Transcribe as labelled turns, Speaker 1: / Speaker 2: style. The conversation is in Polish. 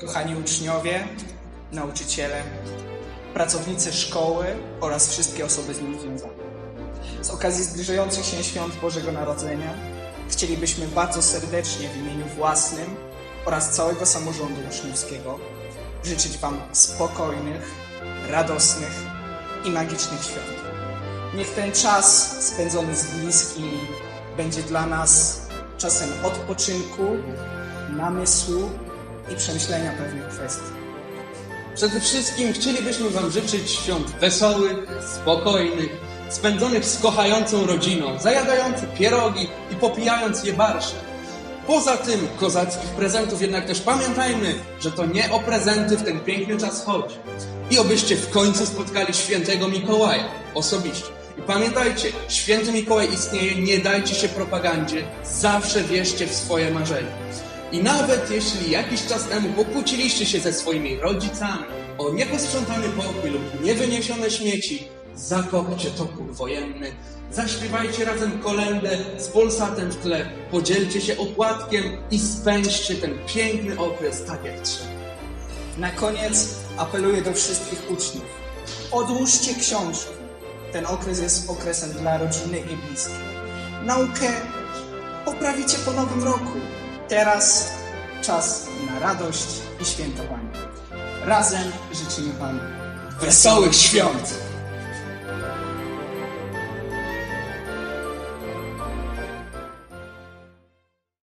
Speaker 1: kochani uczniowie, nauczyciele, pracownicy szkoły oraz wszystkie osoby z nim związane. Z okazji zbliżających się świąt Bożego Narodzenia chcielibyśmy bardzo serdecznie w imieniu własnym oraz całego samorządu uczniowskiego życzyć Wam spokojnych, radosnych i magicznych świąt. Niech ten czas spędzony z bliskimi będzie dla nas czasem odpoczynku, namysłu i przemyślenia pewnych kwestii.
Speaker 2: Przede wszystkim chcielibyśmy Wam życzyć świąt wesołych, spokojnych, spędzonych z kochającą rodziną, zajadających pierogi i popijając je barszem. Poza tym kozackich prezentów jednak też pamiętajmy, że to nie o prezenty w ten piękny czas chodzi. I obyście w końcu spotkali świętego Mikołaja osobiście. I pamiętajcie, święty Mikołaj istnieje, nie dajcie się propagandzie, zawsze wierzcie w swoje marzenia. I nawet jeśli jakiś czas temu pokłóciliście się ze swoimi rodzicami o nieposprzątany pokój lub niewyniesione śmieci, zakopcie topór wojenny, zaśpiewajcie razem kolędę z Polsatem w tle, podzielcie się opłatkiem i spędźcie ten piękny okres tak jak trzeba.
Speaker 1: Na koniec apeluję do wszystkich uczniów. Odłóżcie książki. Ten okres jest okresem dla rodziny i bliskich. Naukę poprawicie po nowym roku. Teraz czas na radość i świętowanie. Razem życzymy Wam
Speaker 2: Wesołych świąt!